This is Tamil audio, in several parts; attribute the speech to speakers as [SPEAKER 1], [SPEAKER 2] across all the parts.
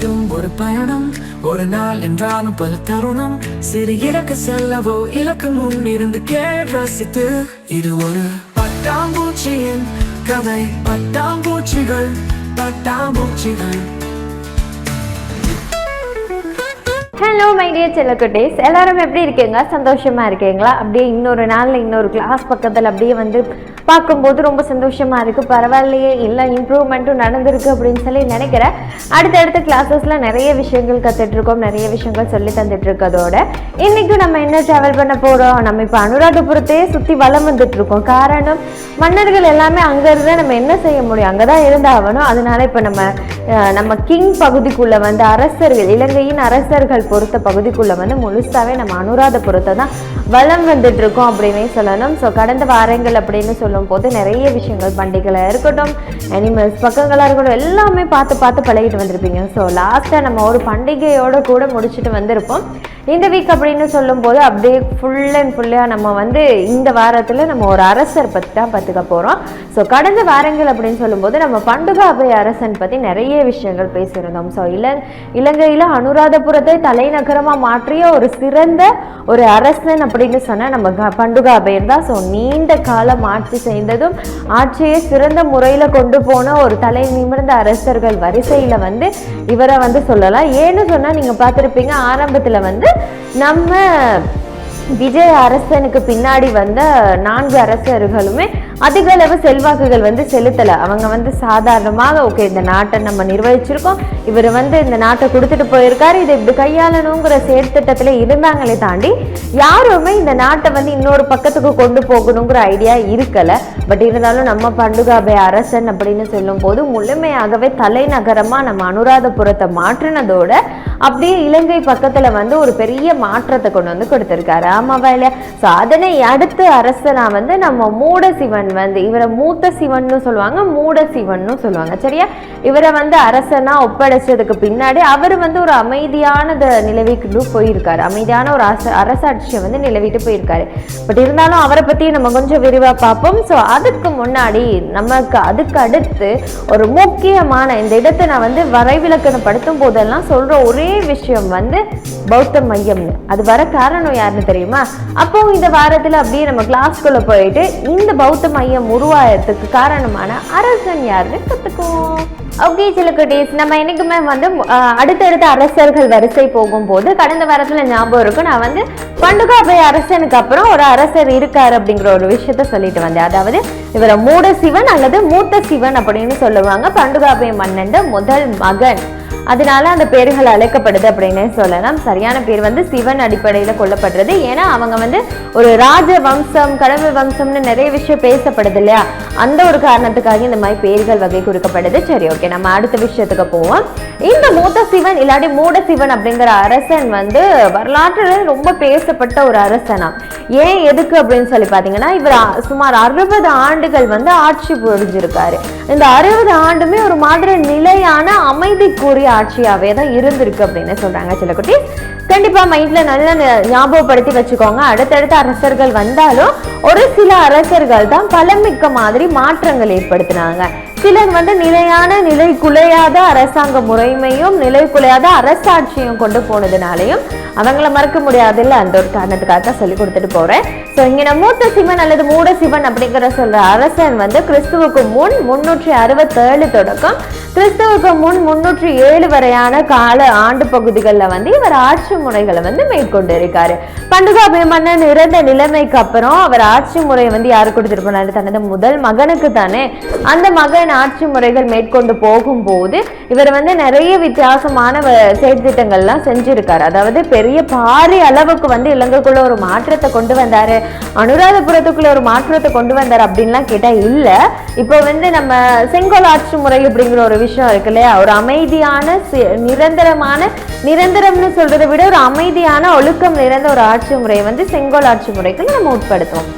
[SPEAKER 1] இதும் ஒரு பயணம். ஒரு நாள் என்றாலும் பல தருணம். சிறு இலக்கு செல்லவோ இலக்கு முன் இருந்து கேள் ரசித்து. இது ஒரு பட்டாம்பூச்சியின் கதை. பட்டாம்பூச்சிகள் பட்டாம்பூச்சிகள்.
[SPEAKER 2] ஹலோ மை டியர் செல்லக்குட்டேஸ் எல்லாரும் எப்படி இருக்கீங்க? சந்தோஷமா இருக்கீங்களா? அப்படியே இன்னொரு நாளில் இன்னொரு கிளாஸ் பக்கத்தில் அப்படியே வந்து பார்க்கும்போது ரொம்ப சந்தோஷமாக இருக்குது பரவாயில்லையே இல்லை இம்ப்ரூவ்மெண்ட்டும் நடந்திருக்கு அப்படின்னு சொல்லி நினைக்கிறேன். அடுத்தடுத்த கிளாஸஸில் நிறைய விஷயங்கள் கற்றுட்ருக்கோம் நிறைய விஷயங்கள் சொல்லி தந்துட்டு இன்றைக்கும் நம்ம என்ன ட்ராவல் பண்ண போகிறோம் நம்ம இப்போ அனுராதபுரத்தையே சுற்றி வளம் வந்துட்டு இருக்கோம் காரணம் மன்னர்கள் எல்லாமே அங்கேருந்து நம்ம என்ன செய்ய முடியும்? அங்கே தான் இருந்தாகணும். அதனால இப்போ நம்ம நம்ம கிங் பகுதிக்குள்ளே வந்து அரசர்கள் இலங்கையின் அரசர்கள் பொறுத்த பகுதிக்குள்ளே வந்து முழுசாவே நம்ம அனுராதபுரத்தை தான் வலம் வந்துட்டு இருக்கோம் அப்படின்னே சொல்லணும். ஸோ கடந்த வாரங்கள் அப்படின்னு சொல்லும் போது நிறைய விஷயங்கள் பண்டிகைகளாக இருக்கட்டும் அனிமல்ஸ் பக்கங்களாக இருக்கட்டும் எல்லாமே பார்த்து பார்த்து பழகிட்டு வந்திருப்பீங்க. ஸோ லாஸ்ட்டாக நம்ம ஒரு பண்டிகையோட கூட முடிச்சுட்டு வந்திருப்போம். இந்த வீக் அப்படின்னு சொல்லும்போது அப்படியே ஃபுல் அண்ட் ஃபுல்லாக நம்ம வந்து இந்த வாரத்தில் நம்ம ஒரு அரசர் பற்றி தான் பார்த்துக்க போகிறோம் ஸோ கடந்த வாரங்கள் அப்படின்னு சொல்லும்போது நம்ம பண்டுகாபை அரசன் பற்றி நிறைய விஷயங்கள் பேசியிருந்தோம். ஸோ இல இலங்கையில் அனுராதபுரத்தை தலைநகரமாக மாற்றிய ஒரு சிறந்த ஒரு அரசன் அப்படி அப்படின்னு சொன்னால் நம்ம க- பண்டுகாபேர் தான். ஸோ நீண்ட காலம் ஆட்சி செய்ததும் ஆட்சியை சிறந்த முறையில் கொண்டு போன ஒரு தலை நிமிர்ந்த அரசர்கள் வரிசையில் வந்து இவரை வந்து சொல்லலாம். ஏன்னு சொன்னால் நீங்கள் பார்த்துருப்பீங்க ஆரம்பத்தில் வந்து நம்ம விஜய் அரசனுக்கு பின்னாடி வந்த நான்கு அரசர்களுமே அதிக அளவு செல்வாக்குகள் வந்து செலுத்தலை. அவங்க வந்து சாதாரணமாக ஓகே இந்த நாட்டை நம்ம நிர்வகிச்சிருக்கோம். இவர் வந்து இந்த நாட்டை கொடுத்துட்டு போயிருக்காரு. இதை இப்படி கையாளணுங்கிற செயற்திட்டத்தில் இருந்தாங்களே தாண்டி யாருமே இந்த நாட்டை வந்து இன்னொரு பக்கத்துக்கு கொண்டு போகணுங்கிற ஐடியா இருக்கலை. பட் இருந்தாலும் நம்ம பண்டுகாபை அரசன் அப்படின்னு சொல்லும்போது முழுமையாகவே தலைநகரமாக நம்ம அனுராதபுரத்தை மாற்றினதோட அப்படியே இலங்கை பக்கத்தில் வந்து ஒரு பெரிய மாற்றத்தை கொண்டு வந்து கொடுத்துருக்காரு. ஆமாவா இல்லையா? ஸோ அதனை அடுத்து அரசனாக வந்து நம்ம மூட சிவன் சிவன் வந்து இவரை மூத்த சிவன்னு சொல்லுவாங்க மூட சிவன்னு சொல்லுவாங்க. சரியா? இவரை வந்து அரசனா ஒப்படைச்சதுக்கு பின்னாடி அவர் வந்து ஒரு அமைதியான நிலவிக்கிட்டு போயிருக்காரு. அமைதியான ஒரு அரச அரசாட்சியை வந்து நிலவிட்டு போயிருக்காரு. பட் இருந்தாலும் அவரை பற்றி நம்ம கொஞ்சம் விரிவாக பார்ப்போம். ஸோ அதுக்கு முன்னாடி நமக்கு அதுக்கு அடுத்து ஒரு முக்கியமான இந்த இடத்தை நான் வந்து வரைவிலக்கணம் படுத்தும் போதெல்லாம் சொல்ற ஒரே விஷயம் வந்து பௌத்த மையம்னு. அது வர காரணம் யாருன்னு தெரியுமா? அப்போ இந்த வாரத்தில் அப்படியே நம்ம கிளாஸ்க்குள்ள போயிட்டு இந்த பௌத்த மையம் உருவாயத்துக்கு காரணமான அரசன் யாருன்னு கற்றுக்குவோம் ஓகே சில நம்ம என்றைக்குமே வந்து அடுத்தடுத்த அரசர்கள் வரிசை போகும்போது கடந்த வாரத்தில் ஞாபகம் இருக்கும் நான் வந்து பண்டுகாபை அரசனுக்கு அப்புறம் ஒரு அரசர் இருக்கார் அப்படிங்கிற ஒரு விஷயத்த சொல்லிட்டு வந்தேன். அதாவது இவரை மூட சிவன் அல்லது மூத்த சிவன் அப்படின்னு சொல்லுவாங்க. பண்டுகாபை மன்னன் முதல் மகன். அதனால அந்த பேர்கள் அழைக்கப்படுது அப்படின்னே சொல்லலாம். சரியான பேர் வந்து சிவன் அடிப்படையில் கொல்லப்படுறது. ஏன்னா அவங்க வந்து ஒரு ராஜ வம்சம் கடவுள் வம்சம்னு நிறைய விஷயம் பேசப்படுது இல்லையா? அந்த ஒரு காரணத்துக்காக இந்த மாதிரி பேர்கள் வகை கொடுக்கப்படுது. சரி ஓகே நம்ம அடுத்த விஷயத்துக்கு போவோம். இந்த மூத்த சிவன் இல்லாட்டி மூட சிவன் அப்படிங்கிற அரசன் வந்து வரலாற்றில் ரொம்ப பேசப்பட்ட ஒரு அரசனா? ஏன் எதுக்கு அப்படின்னு சொல்லி பார்த்தீங்கன்னா இவர் சுமார் அறுபது ஆண்டுகள் வந்து ஆட்சி புரிஞ்சிருக்காரு. இந்த அறுபது ஆண்டுமே ஒரு மாதிரி நிலையான அமைதிக்குரிய ஆட்சியாவே தான் இருந்திருக்கு அப்படின்னு சொல்றாங்க சில குட்டி. கண்டிப்பா மைண்டில் நல்லா ஞாபகப்படுத்தி வச்சுக்கோங்க. அடுத்தடுத்த அரசர்கள் வந்தாலும் ஒரு சில அரசர்கள் தான் பலமிக்க மாதிரி மாற்றங்கள் ஏற்படுத்தினாங்க. சிலர் வந்து நிலையான நிலை குலையாத அரசாங்க முறைமையும் நிலை குலையாத அரசாட்சியும் கொண்டு போனதுனாலையும் அவங்கள மறக்க முடியாதுல்ல. அந்த ஒரு காரணத்துக்காக தான் சொல்லி கொடுத்துட்டு போறேன். ஸோ இங்கே மூத்த சிவன் அல்லது மூட சிவன் அப்படிங்கிற சொல்ற அரசன் வந்து கிறிஸ்துவுக்கு முன் முன்னூற்றி அறுபத்தேழு தொடக்கம். கிறிஸ்துவுக்கு முன் முன்னூற்றி ஏழு வரையான கால ஆண்டு பகுதிகளில் வந்து இவர் ஆட்சி முறைகளை வந்து மேற்கொண்டு இருக்காரு பண்டுகாபி மன்னன் இறந்த நிலைமைக்கு அப்புறம் அவர் ஆட்சி முறையை வந்து யார் கொடுத்துட்டு போனாரு? தனது முதல் மகனுக்கு தானே. அந்த மகன் ஆட்சி முறைகள் மேற்கொண்டு போகும்போது இவர் வந்து நிறைய வித்தியாசமான செயற்திட்டங்கள்லாம் செஞ்சிருக்காரு. அதாவது பெரிய பாரிய அளவுக்கு வந்து இலங்கைக்குள்ள ஒரு மாற்றத்தை கொண்டு வந்தாரு. அனுராதபுரத்துக்குள்ள ஒரு மாற்றத்தை கொண்டு வந்தார் அப்படின்லாம் கேட்டா இல்ல. இப்போ வந்து நம்ம செங்கோல் ஆட்சி முறை அப்படிங்கிற ஒரு விஷயம் இருக்கு இல்லையா? ஒரு அமைதியான நிரந்தரமான நிரந்தரம்னு சொல்றதை விட ஒரு அமைதியான ஒழுக்கம் நிறைந்த ஒரு ஆட்சி முறையை வந்து செங்கோல் ஆட்சி முறைக்கு நம்ம உட்படுத்துவோம்.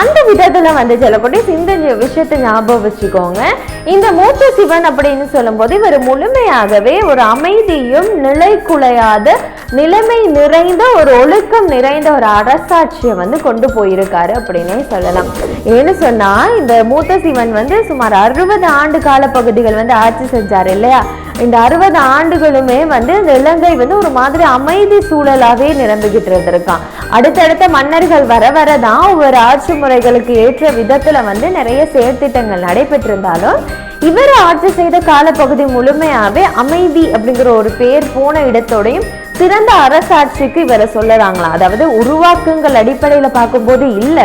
[SPEAKER 2] அந்த விதத்துல வந்து சொல்லக்கூடிய இந்த விஷயத்தை ஞாபகம் வச்சுக்கோங்க. இந்த மூத்த சிவன் அப்படின்னு சொல்லும்போது இவர் முழுமையாகவே ஒரு அமைதியும் நிலை குலையாத நிலைமை நிறைந்த ஒரு ஒழுக்கம் நிறைந்த ஒரு அரசாட்சியை வந்து கொண்டு போயிருக்காரு அப்படின்னே சொல்லலாம். ஏன்னு சொன்னா இந்த மூத்த சிவன் வந்து சுமார் அறுபது ஆண்டு கால பகுதிகள் வந்து ஆட்சி செஞ்சாரு இல்லையா? இந்த அறுபது ஆண்டுகளுமே வந்து இந்த இலங்கை வந்து ஒரு மாதிரி அமைதி சூழலாகவே நிரம்பிக்கிட்டு இருந்திருக்கான். அடுத்தடுத்த மன்னர்கள் வர வர தான் ஒவ்வொரு ஆட்சி முறைகளுக்கு ஏற்ற விதத்துல வந்து நிறைய செயற்திட்டங்கள் நடைபெற்றிருந்தாலும் இவர் ஆட்சி செய்த காலப்பகுதி முழுமையாவே அமைதி அப்படிங்கிற ஒரு பேர் போன இடத்தோடையும் சிறந்த அரசாட்சிக்கு இவரை சொல்லலாங்களாம் அதாவது உருவாக்கங்கள் அடிப்படையில பார்க்கும்போது இல்ல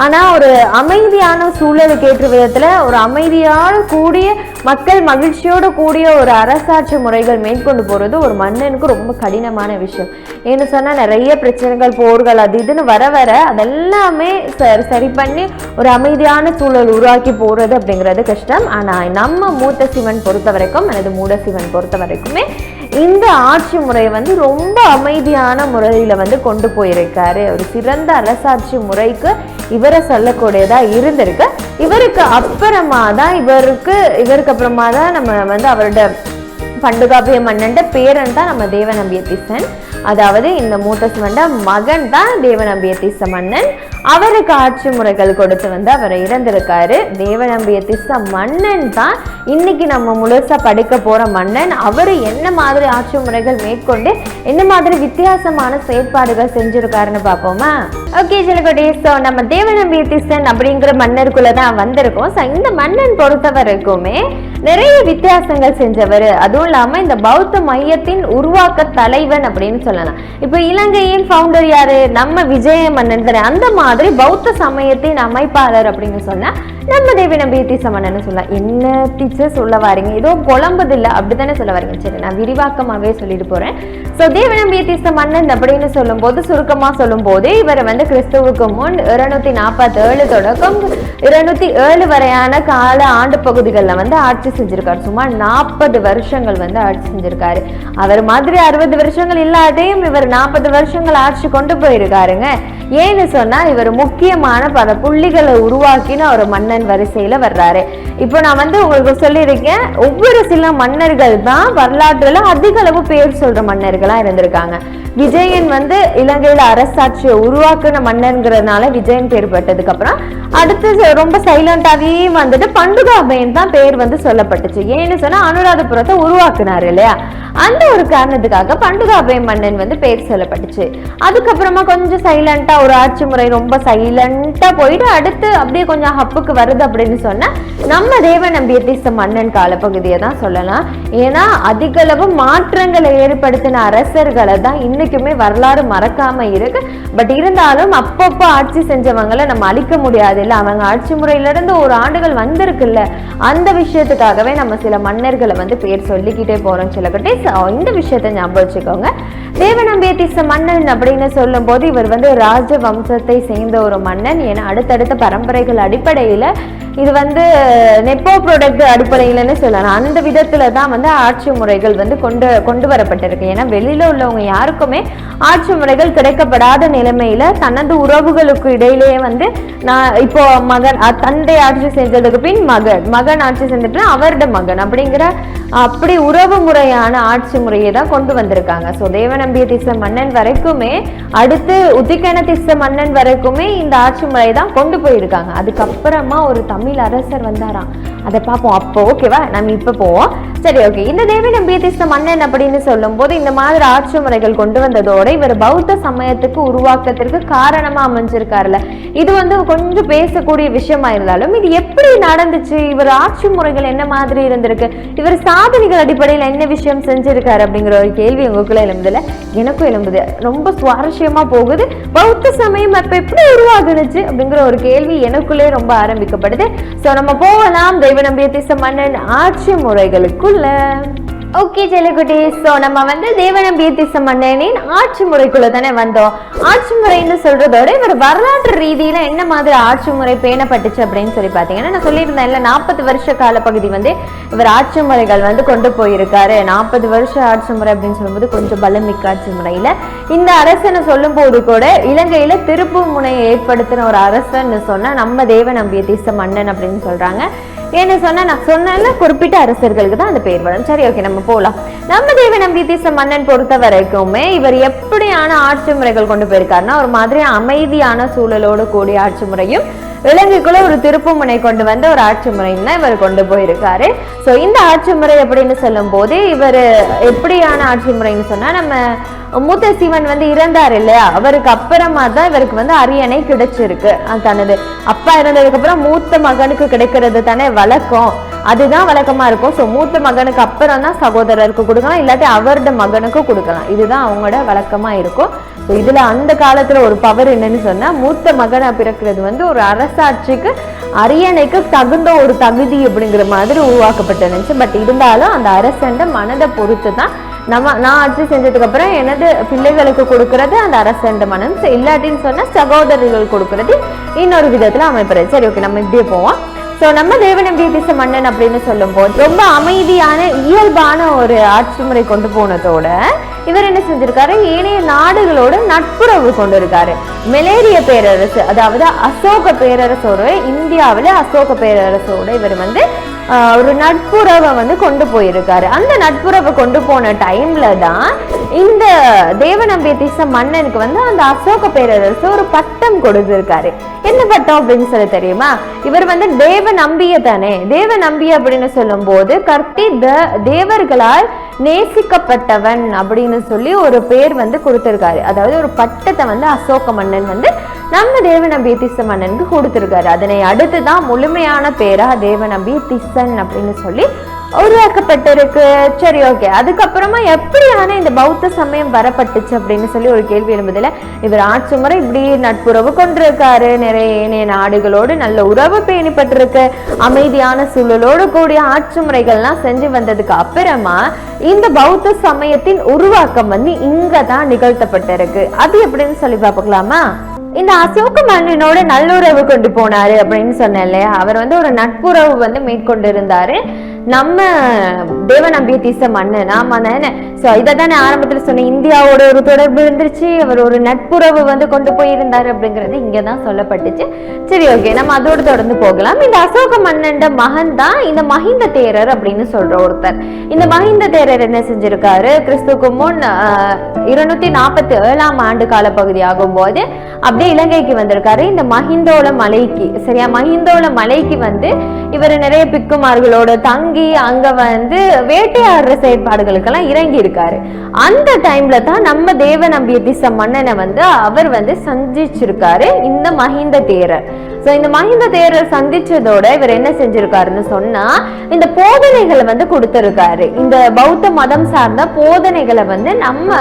[SPEAKER 2] ஆனால் ஒரு அமைதியான சூழலுக்கு ஏற்ற விதத்தில் ஒரு அமைதியான கூடிய மக்கள் மகிழ்ச்சியோடு கூடிய ஒரு அரசாட்சி முறைகள் மேற்கொண்டு போகிறது ஒரு மன்னனுக்கு ரொம்ப கடினமான விஷயம். ஏன்னு சொன்னால் நிறைய பிரச்சனைகள் போர்கள் அது இதுன்னு வர வர அதெல்லாமே ச- சரி பண்ணி ஒரு அமைதியான சூழல் உருவாக்கி போகிறது அப்படிங்கிறது கஷ்டம். ஆனால் நம்ம மூத்த சிவன் பொறுத்த வரைக்கும் அல்லது மூட சிவன் பொறுத்த வரைக்குமே இந்த ஆட்சி முறை வந்து ரொம்ப அமைதியான முறையில் வந்து கொண்டு போயிருக்காரு. ஒரு சிறந்த அரசாட்சி முறைக்கு இவரை சொல்லக்கூடியதா இருந்திருக்கு. இவருக்கு அப்புறமா தான் இவருக்கு இவருக்கு அப்புறமா தான் நம்ம வந்து அவரோட பண்டுகாபிய மன்னன்ட பேரன் தான் நம்ம தேவநம்பிய திசன் அதாவது இந்த மூத்த சிவன்ட மகன் தான் தேவநம்பிய திச மன்னன் அவருக்கு ஆட்சி முறைகள் கொடுத்து வந்து அவர் இறந்திருக்காரு. தேவநம்பிய திச மன்னன் தான் இன்னைக்கு நம்ம முழுசா படிக்க போற மன்னன். அவர் என்ன மாதிரி ஆட்சி முறைகள் மேற்கொண்டு என்ன மாதிரி வித்தியாசமான செயற்பாடுகள் செஞ்சிருக்காருன்னு பார்ப்போமா? ஓகே சிலகோடி ஸோ நம்ம தேவநம்பிய திசன் அப்படிங்கிற மன்னருக்குள்ள தான் வந்திருக்கோம். ஸோ இந்த மன்னன் பொறுத்த வரைக்குமே நிறைய வித்தியாசங்கள் செஞ்சவர். அதுவும் இல்லாம இந்த பௌத்த மையத்தின் உருவாக்க தலைவன் அப்படின்னு சொல்லலாம். இப்போ இலங்கையின் ஃபவுண்டர் யாரு? நம்ம விஜய மன்னன் தானே. அந்த மாதிரி பௌத்த சமயத்தின் அமைப்பாளர் அப்படின்னு சொன்னா நம்ம தேவி நம்பி தீச மன்னன் சொல்லலாம். என்ன டீச்சர் சொல்ல வரீங்க? ஏதோ குழம்புது இல்லை அப்படித்தானே சொல்ல வரீங்க. சரி நான் விரிவாக்கமாகவே சொல்லிட்டு போறேன். ஸோ தேவி நம்பி தீச மன்னன் அப்படின்னு சொல்லும்போது சுருக்கமா சொல்லும்போது இவர் வந்து கிறிஸ்துவுக்கு முன் இருநூத்தி நாற்பத்தி ஏழு தொடக்கம் இருநூத்தி ஏழு வரையான கால ஆண்டு பகுதிகளில் வந்து ஆட்சி செஞ்சிருக்காரு. சுமார் நாற்பது வருஷங்கள் வந்து ஆட்சி செஞ்சிருக்காரு. அவர் மாதிரி அறுபது வருஷங்கள் அதையும் இவர் நாற்பது வருஷங்கள் ஆட்சி கொண்டு போயிருக்காருங்க. ஏன்னு சொன்னா இவர் முக்கியமான பல புள்ளிகளை உருவாக்கின ஒரு மன்னன் வரிசையில வர்றாரு. இப்போ நான் வந்து உங்களுக்கு சொல்லியிருக்கேன் ஒவ்வொரு சில மன்னர்கள் தான் வரலாற்றுல அதிக அளவு பேர் சொல்ற மன்னர்களா இருந்திருக்காங்க. விஜயன் வந்து இலங்கையில அரசாட்சியை உருவாக்குன மன்னன்கிறதுனால விஜயன் பேர் பட்டதுக்கு அப்புறம் அடுத்து ரொம்ப சைலண்டாவே வந்துட்டு பண்டுகாபயன் தான் பேர் வந்து சொல்லப்பட்டுச்சு. ஏன்னு சொன்னா அனுராதபுரத்தை உருவாக்குனாரு இல்லையா? அந்த ஒரு காரணத்துக்காக பண்டுகாபய மன்னன் வந்து பேர் சொல்லப்பட்டுச்சு. அதுக்கப்புறமா கொஞ்சம் சைலண்டா ஒரு ஆட்சி முறை ரொம்ப சைலண்டா போயிட்டு அடுத்து அப்படியே கொஞ்சம் ஹப்புக்கு வருது அப்படின்னு சொன்னா நம்ம தேவ நம்பிய தீச மன்னன் காலப்பகுதியை தான் சொல்லலாம். ஏன்னா அதிகளவு மாற்றங்களை ஏற்படுத்தின அரசர்களை தான் இன்னைக்குமே வரலாறு மறக்காம இருக்கு. பட் இருந்தாலும் அப்பப்போ ஆட்சி செஞ்சவங்களை நம்ம அழிக்க முடியாது இல்லை அவங்க ஆட்சி முறையிலிருந்து ஒரு ஆண்டுகள் வந்திருக்குல்ல. அந்த விஷயத்துக்காகவே நம்ம சில மன்னர்களை வந்து பேர் சொல்லிக்கிட்டே போறோம் சில இந்த விஷயத்தை ஞாபகம் வச்சுக்கோங்க. தேவநம்பிய திச மன்னன் அப்படின்னு சொல்லும்போது இவர் வந்து ராஜ வம்சத்தை சேர்ந்த ஒரு மன்னன். ஏன்னா அடுத்தடுத்த பரம்பரைகள் அடிப்படையில் இது வந்து நெப்போ ப்ராடக்ட் அடிப்படையிலன்னு சொல்லலாம். அந்த விதத்தில் தான் வந்து ஆட்சி முறைகள் வந்து கொண்டு கொண்டு வரப்பட்டிருக்கு. ஏன்னா வெளியில் உள்ளவங்க யாருக்கும் ஆட்சி முறைகள் கிடைக்கப்படாத நிலைமையில தனது உறவுகளுக்கு இடையிலேயே வந்து நான் இப்போ மகன் தந்தை ஆட்சி செஞ்சதுக்கு பின் மகன் மகன் ஆட்சி செஞ்சுட்டு அவரோட மகன் அப்படிங்கிற அப்படி உறவு முறையான ஆட்சி முறையை தான் கொண்டு வந்திருக்காங்க. ஸோ தேவநம்பிய திச மன்னன் வரைக்குமே அடுத்து உத்திக்கண திச மன்னன் வரைக்குமே இந்த ஆட்சி முறை தான் கொண்டு போயிருக்காங்க. அதுக்கப்புறமா ஒரு தமிழ் அரசர் வந்தாராம். அதை பார்ப்போம். அப்போ ஓகேவா நம்ம இப்போ போவோம். சரி ஓகே இந்த தேவி திச மன்னன் அப்படின்னு சொல்லும்போது இந்த மாதிரி ஆட்சி முறைகள் கொண்டு வந்ததோட இவர் பௌத்த சமயத்துக்கு உருவாக்கத்திற்கு காரணமா அமைஞ்சிருக்காருல்ல. இது வந்து கொஞ்சம் பேசக்கூடிய விஷயமா இருந்தாலும் இது எப்படி நடந்துச்சு? இவர் ஆட்சி முறைகள் என்ன மாதிரி இருந்திருக்கு? இவர் சாதனைகள் அடிப்படையில் என்ன விஷயம் செஞ்சிருக்காரு அப்படிங்கிற ஒரு கேள்வி உங்களுக்குள்ள எழும்புதுல எனக்கும் எழும்புது. ரொம்ப சுவாரஸ்யமா போகுது. பௌத்த சமயம் அப்ப எப்படி உருவாகுனுச்சு அப்படிங்கிற ஒரு கேள்வி எனக்குள்ளே ரொம்ப ஆரம்பிக்கப்படுது. ஸோ நம்ம போகலாம். தெய்வ நம்பிய மன்னன் ஆட்சி முறைகளுக்குள்ள ஓகே ஜெயலகுட்டி ஸோ நம்ம வந்து தேவநம்பிய மன்னனின் ஆட்சி முறைக்குள்ள தானே வந்தோம். ஆட்சி முறைன்னு சொல்றதோட இவர் வரலாற்று ரீதியில என்ன மாதிரி ஆட்சி முறை பேணப்பட்டுச்சு அப்படின்னு சொல்லி பார்த்தீங்கன்னா நான் சொல்லியிருந்தேன் இல்லை நாற்பது வருஷ காலப்பகுதி வந்து இவர் ஆட்சி முறைகள் வந்து கொண்டு போயிருக்காரு. நாற்பது வருஷ ஆட்சி முறை அப்படின்னு சொல்லும்போது கொஞ்சம் பலமிக்க ஆட்சி முறையில. இந்த அரசனை சொல்லும்போது கூட இலங்கையில திருப்பு முனையை ஏற்படுத்தின ஒரு அரசன்னு சொன்னா நம்ம தேவநம்பிய மன்னன் அப்படின்னு சொல்றாங்க. ஏன்னு சொன்னா நான் சொன்னேன்ல குறிப்பிட்ட அரசர்களுக்கு தான் அந்த பேர் வரும். சரி ஓகே நம்ம போலாம். நம்ம தேவ நம்பி தேச மன்னன் பொறுத்த வரைக்குமே இவர் எப்படியான ஆட்சி முறைகள் கொண்டு போயிருக்காருன்னா ஒரு மாதிரி அமைதியான சூழலோடு கூடிய ஆட்சி முறையும் இலங்கைக்குள்ள ஒரு திருப்புமுனை கொண்டு வந்த ஒரு ஆட்சி முறைன்னு தான் இவர் கொண்டு போயிருக்காரு. ஸோ இந்த ஆட்சி முறை அப்படின்னு சொல்லும் போது இவர் எப்படியான ஆட்சி முறைன்னு சொன்னா நம்ம மூத்த சிவன் வந்து இறந்தார் இல்லையா? அவருக்கு அப்புறமா தான் இவருக்கு வந்து அரியணை கிடைச்சிருக்கு. தனது அப்பா இறந்ததுக்கு அப்புறம் மூத்த மகனுக்கு கிடைக்கிறது தானே வழக்கம். அதுதான் வழக்கமாக இருக்கும். ஸோ மூத்த மகனுக்கு அப்புறம் தான் சகோதரருக்கு கொடுக்கலாம். இல்லாட்டி அவரோட மகனுக்கு கொடுக்கலாம். இதுதான் அவங்களோட வழக்கமாக இருக்கும். ஸோ இதில் அந்த காலத்தில் ஒரு பவர் என்னன்னு சொன்னால் மூத்த மகனை பிறக்கிறது வந்து ஒரு அரசாட்சிக்கு அரியணைக்கு தகுந்த ஒரு தகுதி அப்படிங்கிற மாதிரி உருவாக்கப்பட்டிருந்துச்சு பட் இருந்தாலும் அந்த அரசண்ட மனதை பொறுத்து தான் நம்ம நான் ஆட்சி செஞ்சதுக்கு அப்புறம் எனது பிள்ளைகளுக்கு கொடுக்கறது அந்த அரசண்ட மனம். இல்லாட்டின்னு சொன்னால் சகோதரர்கள் கொடுக்கறது. இன்னொரு விதத்தில் அமைப்புறது. சரி ஓகே நம்ம இப்படியே போவோம். ஸோ நம்ம தேவநம்பிய திசை மன்னன் அப்படின்னு சொல்லும்போது ரொம்ப அமைதியான இயல்பான ஒரு ஆட்சி முறை கொண்டு போனதோட இவர் என்ன செஞ்சிருக்காரு? ஏனைய நாடுகளோட நட்புறவு கொண்டு இருக்காரு மெலேரிய பேரரசு அதாவது அசோக பேரரசோட இந்தியாவில் அசோக பேரரசோட இவர் வந்து ஆஹ், ஒரு நட்புறவை வந்து கொண்டு போயிருக்காரு. அந்த நட்புறவை கொண்டு போன டைம்ல தான் இந்த தேவநம்பிய திச மன்னனுக்கு வந்து அந்த அசோக பேரரசு ஒரு பட்டம் கொடுத்துருக்காரு. என்ன பட்டம் அப்படின்னு சொல்லி தெரியுமா? இவர் வந்து தேவ நம்பிய தானே. தேவ நம்பிய அப்படின்னு சொல்லும்போது கர்த்தி த தேவர்களால் நேசிக்கப்பட்டவன் அப்படின்னு சொல்லி ஒரு பேர் வந்து கொடுத்திருக்காரு. அதாவது ஒரு பட்டத்தை வந்து அசோக மன்னன் வந்து நம்ம தேவநம்பி திச மன்னனுக்கு கொடுத்திருக்காரு. அதனை அடுத்து தான் முழுமையான பேரா தேவநம்பி திசன் அப்படின்னு சொல்லி உருவாக்கப்பட்டிருக்கு. சரி ஓகே அதுக்கப்புறமா எப்படியான இந்த பௌத்த சமயம் வரப்பட்டுச்சு அப்படின்னு சொல்லி ஒரு கேள்வி எழும்புதுல. இவர் ஆட்சி முறை இப்படி நட்புறவு கொண்டிருக்காரு. நிறைய ஏனைய நாடுகளோடு நல்ல உறவு பேணிப்பட்டிருக்கு. அமைதியான சூழலோடு கூடிய ஆட்சி முறைகள்லாம் செஞ்சு வந்ததுக்கு அப்புறமா இந்த பௌத்த சமயத்தின் உருவாக்கம் வந்து இங்கே தான் நிகழ்த்தப்பட்டிருக்கு. அது எப்படின்னு சொல்லி பார்க்கலாமா இந்த அசோக மன்னனோட நல்லுறவு கொண்டு போனாரு அப்படின்னு சொன்னேன் இல்லையா? அவர் வந்து ஒரு நட்புறவு வந்து மேற்கொண்டு இருந்தாரு நம்ம தேவநம்பிய தீச மன்னன். ஆமா தானே ஸோ இதை தானே ஆரம்பத்தில் சொன்னேன் இந்தியாவோட ஒரு தொடர்பு இருந்துருச்சு. அவர் ஒரு நட்புறவு வந்து கொண்டு போயிருந்தாரு அப்படிங்கிறது இங்கே தான் சொல்லப்பட்டுச்சு. சரி ஓகே நம்ம அதோடு தொடர்ந்து போகலாம். இந்த அசோக மன்னன் மகன் தான் இந்த மஹிந்த தேரர் அப்படின்னு சொல்ற ஒருத்தர். இந்த மஹிந்த தேரர் என்ன செஞ்சிருக்காரு? கிறிஸ்துக்கு முன் இருநூத்தி நாற்பத்தி ஏழாம் ஆண்டு கால பகுதி ஆகும்போது அப்படியே இலங்கைக்கு வந்திருக்காரு. இந்த மஹிந்தோல மலைக்கு சரியா? மஹிந்தோல மலைக்கு வந்து இவர் நிறைய பிக்குமார்களோட தங்க அங்க வந்து வேட்டையாடுற செயற்பாடுகளுக்கெல்லாம் இறங்கி இருக்காரு அந்த டைம்ல தான் நம்ம தேவ நம்பிய திச மன்னனை வந்து அவர் வந்து சந்திச்சிருக்காரு இந்த மஹிந்த தேரர். ஸோ இந்த மஹிந்த தேரர் சந்திச்சதோட இவர் என்ன செஞ்சிருக்காருன்னு சொன்னா இந்த போதனைகளை வந்து கொடுத்திருக்காரு. இந்த பௌத்த மதம் சார்ந்த போதனைகளை வந்து நம்ம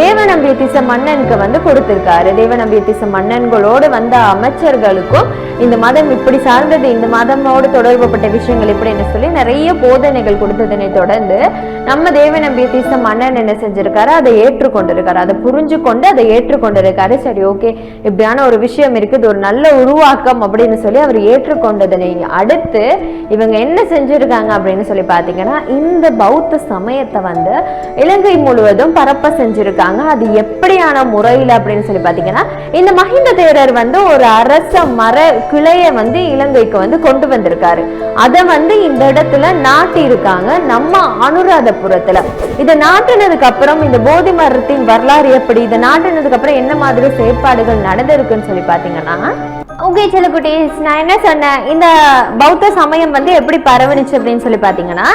[SPEAKER 2] தேவநம்பிய திச மன்னனுக்கு வந்து கொடுத்திருக்காரு. தேவநம்பிய திச மன்னன்களோடு வந்த அமைச்சர்களுக்கும் இந்த மதம் இப்படி சார்ந்தது இந்த மதமோடு தொடர்புப்பட்ட விஷயங்கள் இப்படின்னு சொல்லி நிறைய போதனைகள் கொடுத்ததனை தொடர்ந்து நம்ம தேவநம்பிய திச மன்னன் என்ன செஞ்சிருக்காரு? அதை ஏற்றுக்கொண்டிருக்காரு. அதை புரிஞ்சு கொண்டு அதை ஏற்றுக்கொண்டிருக்காரு. சரி ஓகே. இப்படியான ஒரு விஷயம் இருக்குது. ஒரு நல்ல உருவாக்கம் அப்படின்னு சொல்லி அவர் ஏற்றுக்கொண்டதனை அடுத்து இவங்க என்ன செஞ்சுருக்காங்க அப்படின்னு சொல்லி பார்த்தீங்கன்னா இந்த பௌத்த சமயத்தை வந்து இலங்கை முழுவதும் பரப்ப செஞ்சுருக்காங்க. அது எப்படியான முறையில் அப்படின்னு சொல்லி பார்த்தீங்கன்னா இந்த மஹிந்த தேரர் வந்து ஒரு அரச மர கிளையை வந்து இலங்கைக்கு வந்து கொண்டு வந்திருக்காரு. அதை வந்து இந்த இடத்துல நாட்டி இருக்காங்க நம்ம அனுராதபுரத்தில். இதை நாட்டினதுக்கு அப்புறம் இந்த போதி மரத்தின் வரலாறு எப்படி? இதை நாட்டினதுக்கு அப்புறம் என்ன மாதிரி செயற்பாடுகள் நடந்திருக்குன்னு சொல்லி பார்த்தீங்கன்னா ஓகே செல்லக்குட்டீஸ் நான் என்ன சொன்னேன்? இந்த பௌத்த சமயம் வந்து எப்படி பரவணிச்சு அப்படின்னு சொல்லி பார்த்தீங்கன்னா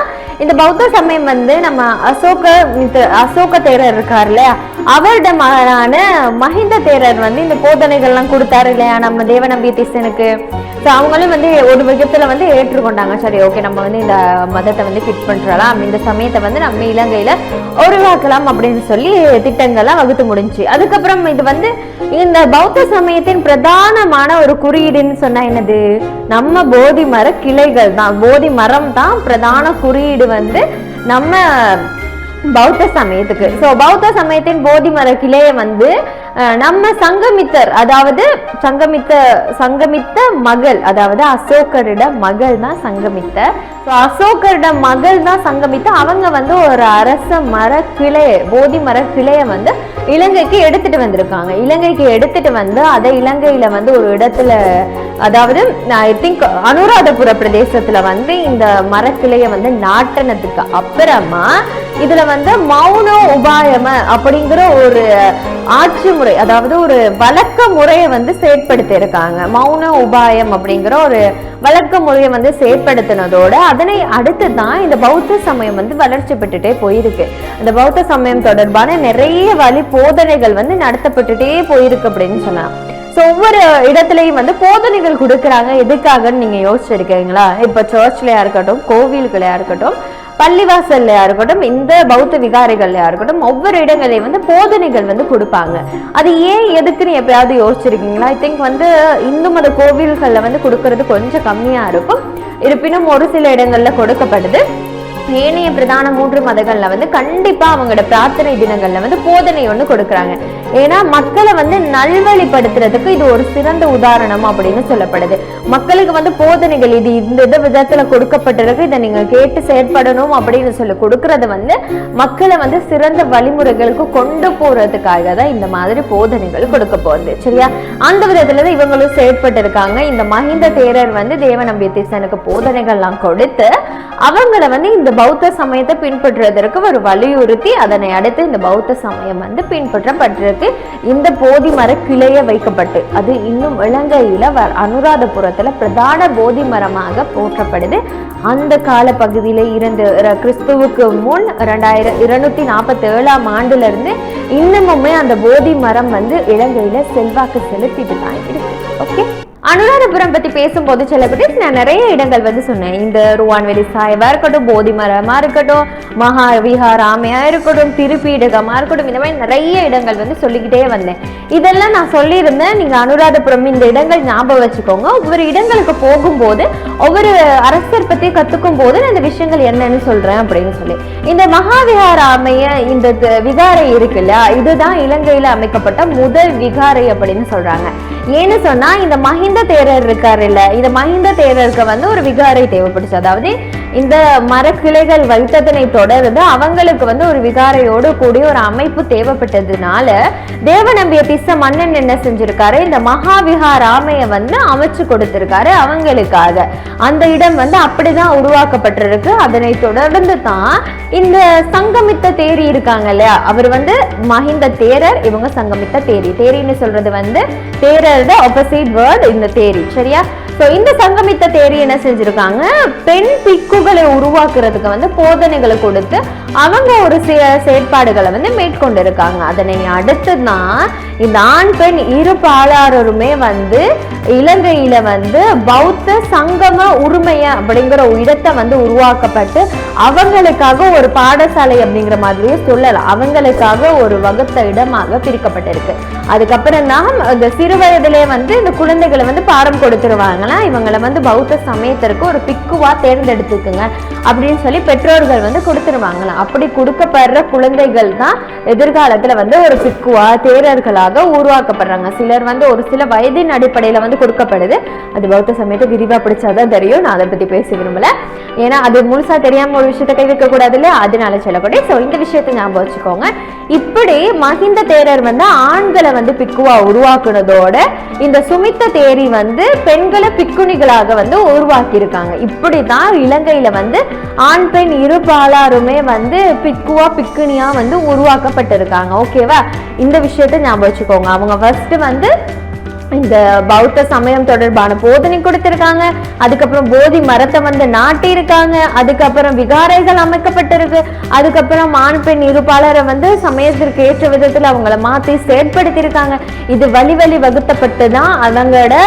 [SPEAKER 2] இந்த பௌத்த சமயம் வந்து நம்ம அசோக அசோக தேரர் இருக்கார் இல்லையா? அவரோட மகனான மஹிந்த தேரர் வந்து இந்த போதனைகள்லாம் கொடுத்தாரு இல்லையா? நம்ம தேவநம்பி திசனுக்கு. ஸோ அவங்களும் வந்து ஒரு விதத்தில் வந்து ஏற்றுக்கொண்டாங்க. சரி ஓகே நம்ம வந்து இந்த மதத்தை வந்து ஃபிட் பண்ணுறலாம் இந்த சமயத்தை வந்து நம்ம இலங்கையில் உருவாக்கலாம் அப்படின்னு சொல்லி திட்டங்கள்லாம் வகுத்து முடிஞ்சுச்சு அதுக்கப்புறம் இது வந்து இந்த பௌத்த சமயத்தின் பிரதானமான ஒரு குறியீடுன்னு சொன்னால் என்னது? நம்ம போதி மர கிளைகள் தான். போதி மரம் தான் பிரதான குறியீடு வந்து நம்ம பௌத்த சமயத்துக்கு. ஸோ பௌத்த சமயத்தின் போதி மர கிளையை வந்து நம்ம சங்கமித்தர் அதாவது சங்கமித்த சங்கமித்த மகள் அதாவது அசோகரிட மகள் தான் சங்கமித்த. ஸோ அசோகரிட மகள் தான் சங்கமித்த. அவங்க வந்து ஒரு அரச மர கிளையை போதி மர கிளையை வந்து இலங்கைக்கு எடுத்துட்டு வந்திருக்காங்க. இலங்கைக்கு எடுத்துட்டு வந்து அதை இலங்கையில வந்து ஒரு இடத்துல அதாவது ஐ திங்க் அனுராதபுர பிரதேசத்துல வந்து இந்த மரக்கிளையை வந்து நாட்டினதுக்கு அப்புறமா இதுல வந்து மௌன உபாயம அப்படிங்கிற ஒரு ஆட்சி முறை அதாவது ஒரு வழக்க முறையை வந்து செயற்படுத்தி இருக்காங்க மௌன உபாயம் அப்படிங்கிற ஒரு வழக்க முறையை வந்து செயற்படுத்தினதோட அதனை அடுத்து தான் இந்த பௌத்த சமயம் வந்து வளர்ச்சி பெற்றுட்டே போயிருக்கு. இந்த பௌத்த சமயம் தொடர்பான நிறைய வழி போதனைகள் வந்து நடத்தப்பட்டுட்டே போயிருக்கு அப்படின்னு சொன்னா ஸோ ஒவ்வொரு இடத்துலையும் வந்து போதனைகள் கொடுக்குறாங்க. எதுக்காகன்னு நீங்க யோசிச்சிருக்கீங்களா? இப்போ சர்ச்லயா இருக்கட்டும் கோவில்களையா இருக்கட்டும் பள்ளிவாசல்லையா இருக்கட்டும் இந்த பௌத்த விகாரைகள்லையா இருக்கட்டும் ஒவ்வொரு இடங்களையும் வந்து போதனைகள் வந்து கொடுப்பாங்க. அது ஏன் எதுக்குன்னு எப்பயாவது யோசிச்சிருக்கீங்களா? ஐ திங்க் வந்து இந்து மத கோவில்கள்ல வந்து கொடுக்கறது கொஞ்சம் கம்மியா இருக்கும். இருப்பினும் ஒரு சில இடங்கள்ல கொடுக்கப்படுது. ஏனைய பிரதான மூன்று மதங்கள்ல வந்து கண்டிப்பா அவங்களோட பிரார்த்தனை தினங்கள்ல வந்து போதனை ஒண்ணு கொடுக்குறாங்க. ஏன்னா மக்களை வந்து நல்வழிப்படுத்துறதுக்கு இது ஒரு சிறந்த உதாரணம் அப்படின்னு சொல்லப்படுது. மக்களுக்கு வந்து போதனைகள் இது இந்த இந்த விதத்துல கொடுக்கப்பட்டிருக்கு இதை நீங்க கேட்டு செயற்படணும் அப்படின்னு சொல்லி கொடுக்கறது வந்து மக்களை வந்து சிறந்த வழிமுறைகளுக்கு கொண்டு போறதுக்காக தான் இந்த மாதிரி போதனைகள் கொடுக்க போகுது. சரியா? அந்த விதத்துல தான் இவங்களும் செயற்பட்டு இருக்காங்க இந்த மஹிந்த தேரர் வந்து தேவநம்பிய தீசனுக்கு போதனைகள்லாம் கொடுத்து அவங்கள வந்து இந்த பௌத்த சமயத்தை பின்பற்றுவதற்கு ஒரு வலியுறுத்தி அதனை அடுத்து இந்த பௌத்த சமயம் வந்து பின்பற்றப்பட்டிருக்கு. இந்த போதி மர கிளைய வைக்கப்பட்டு அது இன்னும் இலங்கையில் வ- அனுராதபுரத்தில் பிரதான போதி மரமாக போற்றப்படுது. அந்த கால பகுதியில் இருந்து கிறிஸ்துவுக்கு முன் ரெண்டாயிரம் இருநூத்தி நாற்பத்தி ஏழாம் ஆண்டுலேருந்து இன்னமுமே அந்த போதி மரம் வந்து இலங்கையில் செல்வாக்கு செலுத்திட்டு தான் இருக்கு. ஓகே? அனுராதபுரம் பத்தி பேசும்போது சில பேர் நான் நிறைய இடங்கள் வந்து சொன்னேன். இந்த ருவான்வெளி சாயவா இருக்கட்டும் போதி மரமா இருக்கட்டும் மகா விஹாராமையா இருக்கட்டும் திருப்பீடகமா இருக்கட்டும் இந்த மாதிரி நிறைய இடங்கள் வந்து சொல்லிக்கிட்டே வந்தேன். இதெல்லாம் நான் சொல்லியிருந்தேன். நீங்க அனுராதபுரம் இந்த இடங்கள் ஞாபகம் வச்சுக்கோங்க. ஒவ்வொரு இடங்களுக்கு போகும்போது ஒவ்வொரு அரசர் பத்தி கத்துக்கும் போது நான் இந்த விஷயங்கள் என்னன்னு சொல்றேன் அப்படின்னு சொல்லி. இந்த மகாவிஹாராமைய இந்த விகாரை இருக்கு இல்லையா? இதுதான் இலங்கையில அமைக்கப்பட்ட முதல் விகாரை அப்படின்னு சொல்றாங்க. ஏன்னு சொன்னா இந்த மஹிந்த தேரர் இருக்காரு இல்ல இந்த மஹிந்த தேரருக்கு வந்து ஒரு விகாரை தேவைப்படுச்சு. அதாவது இந்த மரக்கிளைகள் வைத்ததனை தொடர்ந்து அவங்களுக்கு வந்து ஒரு விகாரையோடு கூடிய ஒரு அமைப்பு தேவைப்பட்டதுனால தேவநம்பிய திச மன்னன் என்ன செஞ்சிருக்காரு? இந்த மகாவிஹாராமைய வந்து அமைச்சு கொடுத்திருக்காரு அவங்களுக்காக. அந்த இடம் வந்து அப்படிதான் உருவாக்கப்பட்டிருக்கு. அதனை தொடர்ந்து தான் இந்த சங்கமித்த தேரி இருக்காங்க இல்லையா அவர் வந்து மஹிந்த தேரர் இவங்க சங்கமித்த தேரி. தேரின்னு சொல்றது வந்து தேரர் ஆப்போசிட் வேர்ட் இந்த தேரி. சரியா? ஸோ இந்த சங்கமித்த தேரி என்ன செஞ்சிருக்காங்க? பெண் பிக்குகளை உருவாக்குறதுக்கு வந்து போதனைகளை கொடுத்து அவங்க ஒரு சில செயற்பாடுகளை வந்து மேற்கொண்டிருக்காங்க. அதனை அடுத்து தான் இந்த ஆண் பெண் இரு பாலாரருமே வந்து இலங்கையில வந்து பௌத்த சங்கம உரிமைய அப்படிங்கிற இடத்தை வந்து உருவாக்கப்பட்டு அவங்களுக்காக ஒரு பாடசாலை அப்படிங்கிற மாதிரியே சொல்லலாம். அவங்களுக்காக ஒரு வகுத்த இடமாக பிரிக்கப்பட்டிருக்கு. அதுக்கப்புறம் தான் இந்த சிறு வயதிலே வந்து இந்த குழந்தைகளை வந்து பாடம் கொடுத்துருவாங்களா இவங்களை வந்து பௌத்த சமயத்திற்கு ஒரு பிக்குவா தேர்ந்தெடுத்துக்குங்க அப்படின்னு சொல்லி பெற்றோர்கள் வந்து கொடுத்துருவாங்களாம். அப்படி கொடுக்கப்படுற குழந்தைகள் தான் எதிர்காலத்துல வந்து ஒரு பிக்குவா தேரர்களாக உருவாக்கப்படுறாங்க. சிலர் வந்து ஒரு சில வயதின் அடிப்படையில வந்து கொடுக்கப்படுது. அது பௌத்த சமயத்தை விரிவா பிடிச்சாதான் தெரியும். நான் அதை பத்தி பேச விரும்பல. ஏன்னா அது முழுசா தெரியாம ஒரு விஷயத்தை கை வைக்கக்கூடாது கூடாது அதனால சொல்லக்கூடிய ஸோ இந்த விஷயத்தை ஞாபகம் வச்சுக்கோங்க. இப்படி மஹிந்த தேரர் வந்து ஆண்களை வந்து பிக்குவா உருவாக்குனதோட இந்த சுமித்த தேரி வந்து பெண்களை பிக்குணிகளாக வந்து உருவாக்கியிருக்காங்க. இப்படி இப்படிதான் இலங்கையில வந்து ஆண் பெண் இரு பாலாருமே வந்து பிக்குவா பிக்குனியா வந்து உருவாக்கப்பட்டிருக்காங்க. ஓகேவா இந்த விஷயத்தை ஞாபகம் வச்சுக்கோங்க. அவங்க ஃபர்ஸ்ட் வந்து இந்த பௌத்த சமயம் தொடர்பான போதனை கொடுத்திருக்காங்க. அதுக்கப்புறம் போதி மரத்தை வந்து நாட்டியிருக்காங்க. அதுக்கப்புறம் விகாரைகள் அமைக்கப்பட்டிருக்கு. அதுக்கப்புறம் ஆண் பெண் இருப்பாளரை வந்து சமயத்திற்கு ஏற்ற விதத்தில் அவங்கள மாற்றி செயற்படுத்தியிருக்காங்க. இது வழி வழி வகுத்தப்பட்டு தான் அவங்களோட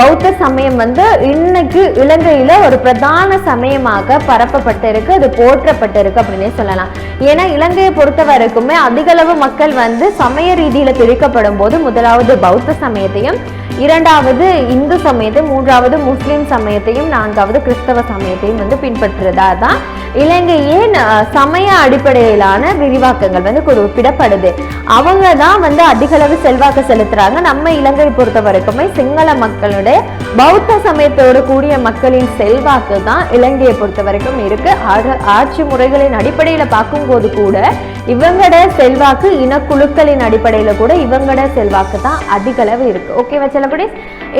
[SPEAKER 2] பௌத்த சமயம் வந்து இன்னைக்கு இலங்கையில் ஒரு பிரதான சமயமாக பரப்பப்பட்டிருக்கு. அது போற்றப்பட்டிருக்கு அப்படின்னே சொல்லலாம். ஏன்னா இலங்கையை பொறுத்த வரைக்குமே அதிகளவு மக்கள் வந்து சமய ரீதியில் பிரிக்கப்படும் போது முதலாவது பௌத்த சமயத்தையும் இரண்டாவது இந்து சமயத்தை மூன்றாவது முஸ்லீம் சமயத்தையும் நான்காவது கிறிஸ்தவ சமயத்தையும் வந்து பின்பற்றுறதா தான் இலங்கையின் சமய அடிப்படையிலான விரிவாக்கங்கள் வந்து குறிப்பிடப்படுது. அவங்க தான் வந்து அதிகளவு செல்வாக்கு செலுத்துறாங்க. நம்ம இலங்கை பொறுத்த வரைக்குமே சிங்கள மக்களுடைய பௌத்த சமயத்தோடு கூடிய மக்களின் செல்வாக்கு தான் இலங்கையை பொறுத்த வரைக்கும் இருக்கு. ஆட- ஆட்சி முறைகளின் அடிப்படையில பார்க்கும்போது கூட இவங்களோட செல்வாக்கு இனக்குழுக்களின் அடிப்படையில் கூட இவங்களோட செல்வாக்கு தான் அதிகளவு இருக்குது ஓகேவா சிலபடி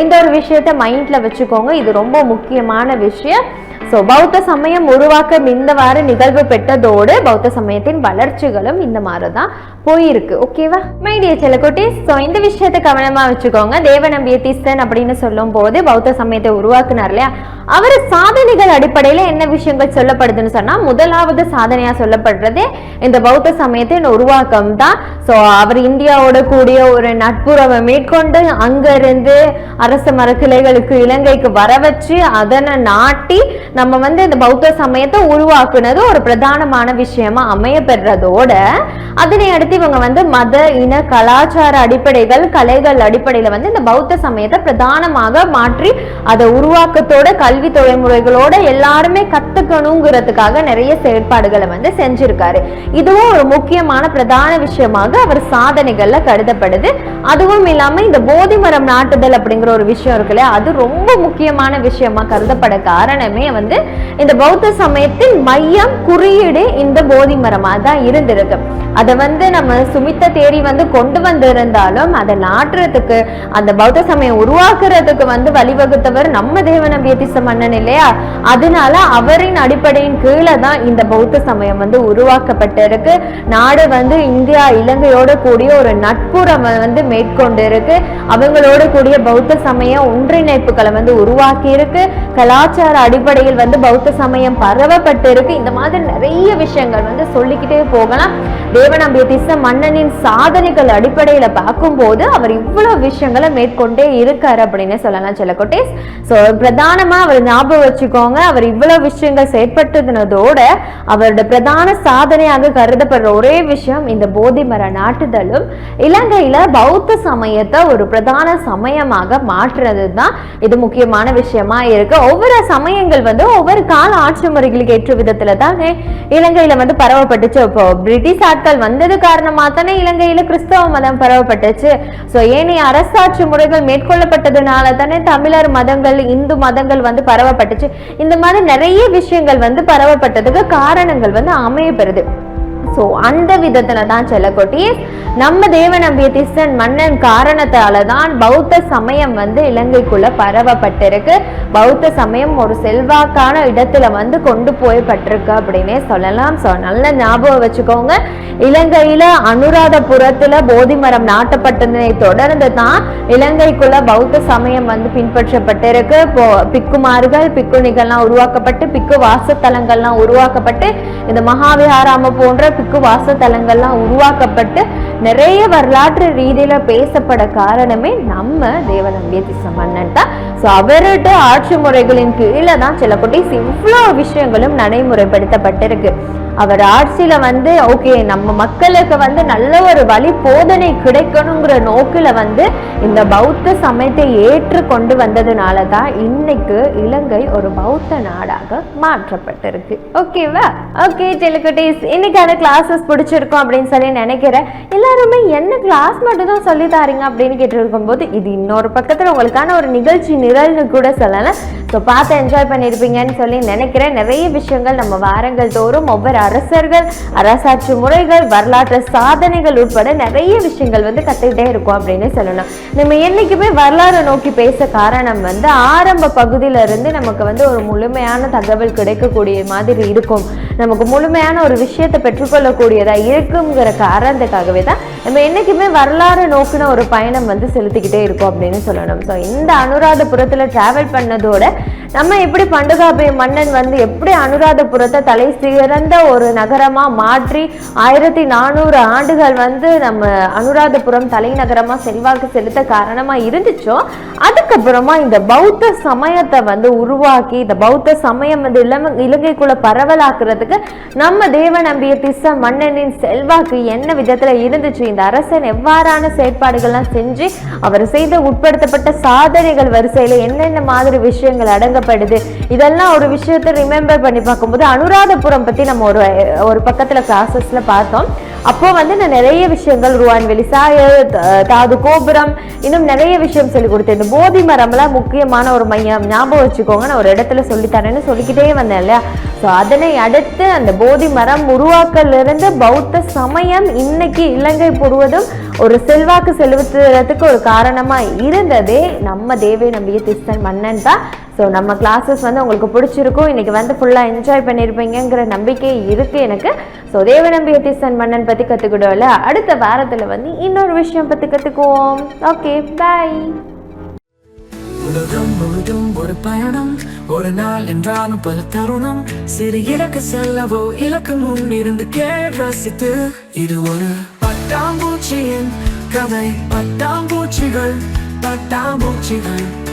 [SPEAKER 2] இந்த ஒரு விஷயத்த மைண்டில் வச்சுக்கோங்க. இது ரொம்ப முக்கியமான விஷயம். ஸோ பௌத்த சமயம் உருவாக்கம் இந்த வார நிகழ்வு பெற்றதோடு பௌத்த சமயத்தின் வளர்ச்சிகளும் இந்த மாதிரி தான் போயிருக்கு ஓகேவா மைடிய செல்லக்குட்டி ஸோ இந்த விஷயத்தை கவனமாக வச்சுக்கோங்க. தேவநம்பிய தீஸ்தன் அப்படின்னு சொல்லும் போது பௌத்த சமயத்தை உருவாக்குனார் இல்லையா? அவர் சாதனைகள் அடிப்படையில என்ன விஷயங்கள் சொல்லப்படுதுன்னு சொன்னா முதலாவது சாதனையா சொல்லப்படுறது இந்த பௌத்த சமயத்தின் உருவாக்கம் தான் ஸோ அவர் இந்தியாவோட கூடிய ஒரு நட்புறவை மேற்கொண்டு அங்கிருந்து அரச மரக்கிளைகளுக்கு இலங்கைக்கு வர வச்சு அதனை நாட்டி நம்ம வந்து இந்த பௌத்த சமயத்தை உருவாக்குனது ஒரு பிரதானமான விஷயமா அமைய பெறதோட அதனை அடுத்து இவங்க வந்து மத இன கலாச்சார அடிப்படைகள் கலைகள் அடிப்படையில வந்து இந்த பௌத்த சமயத்தை பிரதானமாக மாற்றி அதை உருவாக்கத்தோட கல்வி தொழில்முறைகளோட எல்லாருமே கத்துக்கணுங்கிறதுக்காக நிறைய செயற்பாடுகளை வந்து செஞ்சிருக்காரு. இதுவும் ஒரு முக்கியமான பிரதான விஷயமாக அவர் சாதனைகள்ல கருதப்படுது. அதுவும் இல்லாம இந்த போதி மரம் நாட்டுதல் அப்படிங்கிற ஒரு விஷயம் இருக்குல்ல அது ரொம்ப முக்கியமான விஷயமா கருதப்பட காரணமே வந்து இந்த பௌத்த சமயத்தின் மையம் குறியீடு இந்த போதி மரமா தான் இருந்திருக்கு. அதை வந்து நம்ம சுமித்த தேடி வந்து கொண்டு வந்திருந்தாலும் அதை நாட்டுறதுக்கு அந்த பௌத்த சமயம் உருவாக்குறதுக்கு வந்து வழிவகுத்தவர் நம்ம தேவ திச மன்னன் இல்லையா? அதனால அவரின் அடிப்படையின் கீழே தான் இந்த பௌத்த சமயம் வந்து உருவாக்கப்பட்டிருக்கு. நாடு வந்து இந்தியா இலங்கையோட கூடிய ஒரு நட்புறம் வந்து மேற்கொண்டு இருக்கு அவங்களோட கூடிய பௌத்த சமய ஒன்றிணைப்புகளை வந்து உருவாக்கி இருக்கு கலாச்சார அடிப்படையில் வந்து பௌத்த சமயம் பரவப்பட்டு இருக்கு இந்த மாதிரி நிறைய விஷயங்கள் வந்து சொல்லிக்கிட்டே போகலாம். தேவநம்பிய திச மன்னனின் சாதனைகள் அடிப்படையில் பார்க்கும்போது அவர் இவ்வளவு விஷயங்களை மேற்கொண்டே இருக்காரு அப்படின்னு சொல்லலாம் செல்லக்கோட்டேஸ் ஸோ பிரதானமாக அவர் ஞாபகம் வச்சுக்கோங்க அவர் இவ்வளவு விஷயங்கள் செயற்பட்டதுனதோட அவரோட பிரதான சாதனையாக கருதப்படுற ஒரே விஷயம் இந்த போதி மர நாட்டுதலும் இலங்கையில பௌத்த சமயத்தை ஒரு பிரதான சமயமாக மாற்றுறது தான் இது முக்கியமான விஷயமா இருக்கு. ஒவ்வொரு சமயங்கள் வந்து ஒவ்வொரு கால ஆட்சி முறைகளுக்கு ஏற்ற விதத்துல தான் இலங்கையில வந்து பரவப்பட்டுச்சு. இப்போ பிரிட்டிஷ் ஆட்கள் வந்தது காரணமா தானே இலங்கையில கிறிஸ்தவ மதம் பரவப்பட்டுச்சு. ஸோ ஏனைய அரசாட்சி முறைகள் மேற்கொள்ளப்பட்டதுனால தானே தமிழர் மதங்கள் இந்து மதங்கள் வந்து பரவப்பட்டுச்சு. இந்த மாதிரி நிறைய விஷயங்கள் வந்து பரவப்பட்டதுக்கு காரணங்கள் வந்து அமைய பெறுது. ஸோ அந்த விதத்தில் தான் செல்லக்கொட்டி நம்ம தேவநம்பிய திசன் மன்னன் காரணத்தால தான் பௌத்த சமயம் வந்து இலங்கைக்குள்ள பரவப்பட்டிருக்கு. பௌத்த சமயம் ஒரு செல்வாக்கான இடத்துல வந்து கொண்டு போயப்பட்டிருக்கு அப்படின்னே சொல்லலாம். ஸோ நல்ல ஞாபகம் வச்சுக்கோங்க. இலங்கையில அனுராதபுரத்துல போதி மரம் நாட்டப்பட்டதை தொடர்ந்து தான் இலங்கைக்குள்ள பௌத்த சமயம் வந்து பின்பற்றப்பட்டிருக்கு. இப்போ பிக்குமார்கள் பிக்குணிகள்லாம் உருவாக்கப்பட்டு பிக்கு வாசத்தலங்கள்லாம் உருவாக்கப்பட்டு இந்த மகாவிஹாராம போன்ற வாசத்தலங்கள்லாம் உருவாக்கப்பட்டு நிறைய வரலாற்று ரீதியில பேசப்பட காரணமே நம்ம தேவநம்பிய திசமன்னன் தான். ஸோ அவரோட ஆட்சி முறைகளின் கீழே தான் சில குட்டீஸ் இவ்வளோ விஷயங்களும் நடைமுறைப்படுத்தப்பட்டிருக்கு. அவர் ஆட்சியில வந்து ஓகே நம்ம மக்களுக்கு வந்து நல்ல ஒரு வழி போதனை கிடைக்கணுங்கிற நோக்கில வந்து இந்த பௌத்த சமயத்தை ஏற்று கொண்டு வந்ததுனால தான் இன்னைக்கு இலங்கை ஒரு பௌத்த நாடாக மாற்றப்பட்டிருக்கு. ஓகேவா ஓகே டெலிகட்டீஸ் இன்னைக்கான கிளாஸஸ் பிடிச்சிருக்கும் அப்படின்னு சொல்லி நினைக்கிறேன். இல்லை எல்லாருமே என்ன கிளாஸ் மட்டும் தான் சொல்லி தாரீங்க அப்படின்னு கேட்டுருக்கும் போது இது இன்னொரு பக்கத்தில் உங்களுக்கான ஒரு நிகழ்ச்சி நிரல்னு கூட சொல்லலாம். ஸோ பார்த்து என்ஜாய் பண்ணியிருப்பீங்கன்னு சொல்லி நினைக்கிறேன். நிறைய விஷயங்கள் நம்ம வாரங்கள் தோறும் ஒவ்வொரு அரசர்கள் அரசாட்சி முறைகள் வரலாற்று சாதனைகள் உட்பட நிறைய விஷயங்கள் வந்து கற்றுக்கிட்டே இருக்கும் அப்படின்னு சொல்லணும். நம்ம என்னைக்குமே வரலாறு நோக்கி பேச காரணம் வந்து ஆரம்ப பகுதியில இருந்து நமக்கு வந்து ஒரு முழுமையான தகவல் கிடைக்கக்கூடிய மாதிரி இருக்கும். நமக்கு முழுமையான ஒரு விஷயத்தை பெற்றுக்கொள்ளக்கூடியதாக இருக்குங்கிற காரணத்துக்காகவே தான் நம்ம என்னைக்குமே வரலாறு நோக்கின ஒரு பயணம் வந்து செலுத்திக்கிட்டே இருக்கும் அப்படின்னு சொல்லணும். ஸோ இந்த அனுராதபுரத்தில் ட்ராவல் பண்ணதோட நம்ம எப்படி பண்டுகாபி மன்னன் வந்து எப்படி அனுராதபுரத்தை தலை சிறந்த ஒரு நகரமா மாற்றி ஆயிரத்தி நானூறு ஆண்டுகள் வந்து நம்ம அனுராதபுரம் தலைநகரமா செல்வாக்கு செலுத்த காரணமா இருந்துச்சோ அதுக்கப்புறமா இந்த பௌத்த சமயத்தை வந்து உருவாக்கி இந்த பௌத்த சமயம் வந்து இலங்கை இலங்கைக்குள்ள பரவலாக்குறதுக்கு நம்ம தேவ நம்பிய திச மன்னனின் செல்வாக்கு என்ன விதத்தில் இருந்துச்சு இந்த அரசன் எவ்வாறான செயற்பாடுகள்லாம் செஞ்சு அவர் செய்த உட்படுத்தப்பட்ட சாதனைகள் வரிசையில என்னென்ன மாதிரி விஷயங்கள் அடங்கப்படுது இதெல்லாம் ஒரு விஷயத்தை ரிமெம்பர் பண்ணி பார்க்கும்போது அனுராதபுரம் பத்தி நம்ம ஒரு ஒரு பக்கத்துல கிளாஸஸ்ல பார்த்தோம். அப்போ வந்து நான் நிறைய விஷயங்கள் ருவான் வெளிசாயல் தாது கோபுரம் இன்னும் நிறைய விஷயம் சொல்லி கொடுத்தேன். இந்த போதி மரம்லாம் முக்கியமான ஒரு மையம் ஞாபகம் வச்சுக்கோங்க நான் ஒரு இடத்துல சொல்லித்தரேன்னு சொல்லிக்கிட்டே வந்தேன் இல்லையா? ஸோ அதனை அடுத்து அந்த போதி மரம் உருவாக்கலிருந்து பௌத்த சமயம் இன்னைக்கு இலங்கை முழுவதும் ஒரு செல்வாக்கு செலுத்துறதுக்கு ஒரு காரணமாக இருந்ததே நம்ம தேவை நம்பிய திஸ்தன் மன்னன் தான். ஸோ நம்ம கிளாஸஸ் வந்து உங்களுக்கு பிடிச்சிருக்கும். இன்றைக்கி வந்து ஃபுல்லாக என்ஜாய் பண்ணியிருப்பீங்கங்கிற நம்பிக்கை இருக்குது எனக்கு. ஸோ தேவ நம்பிய திஸ்தன் மன்னன் பற்றி கற்றுக்கிடுவோம்ல அடுத்த வாரத்தில் வந்து இன்னொரு விஷயம் பற்றி கற்றுக்குவோம் ஓகே பாய்
[SPEAKER 1] உலகம் முழுதும் ஒரு பயணம். ஒரு நாள் என்றாலும் பல தருணம். சிறு இலக்கு செல்லவோ இலக்கு முன் இருந்து கேள் ரசித்து. இது ஒரு பட்டாம்பூச்சியின் கதை. பட்டாம்பூச்சிகள் பட்டாம்பூச்சிகள்.